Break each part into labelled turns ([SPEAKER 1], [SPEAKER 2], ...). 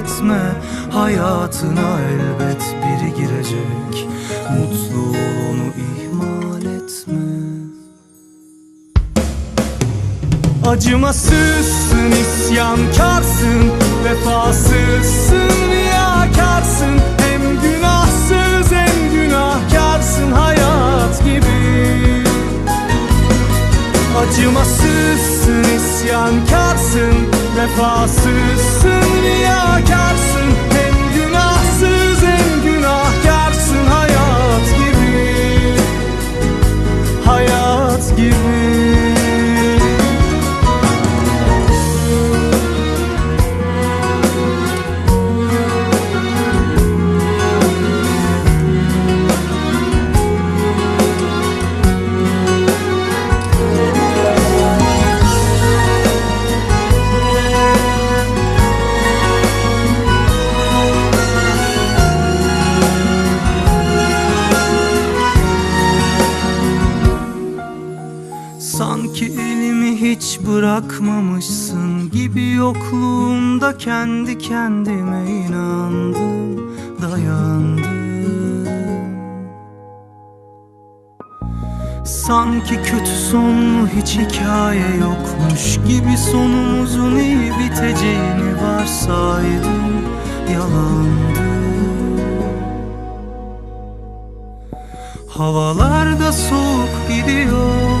[SPEAKER 1] bekletme Hayatına elbet biri girecek. Mutluluğunu ihmal etme. Acımasızsın, isyankarsın Vefasızsın, riyakarsın Acımasızsın, isyankarsın Vefasızsın, riyakarsın Sanki elimi hiç bırakmamışsın gibi yokluğumda kendi kendime inandım, dayandım. Sanki kötü sonlu hiç hikaye yokmuş gibi sonumuzun iyi biteceğini varsaydım, yalandı. Havalarda soğuk gidiyor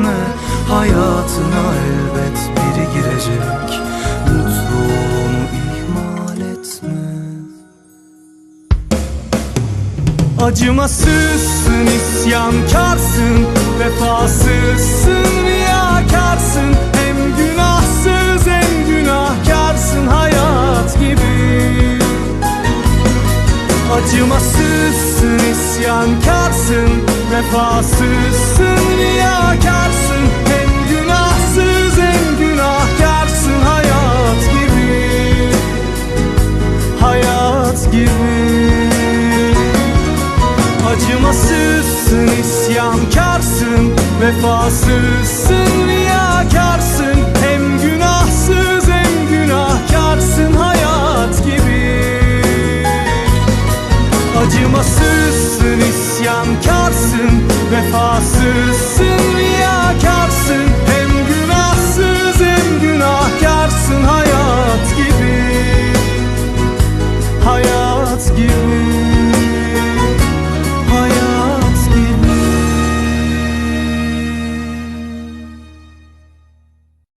[SPEAKER 1] bekletme Hayatına elbet biri girecek. Mutluluğunu ihmal etme Acımasızsın, isyankarsın Vefasızsın, riyakarsın. Hem günahsız hem günahkarsın Hayat gibi. Acımasızsın, isyankarsın vefasızsın riyakarsın Hem günahsız hem günahkarsın. Hayat gibi Hayat gibi. Acımasızsın isyankarsın. Vefasızsın riyakarsın Hem günahsız hem günahkarsın. Hayat gibi. Acımasız yaparsın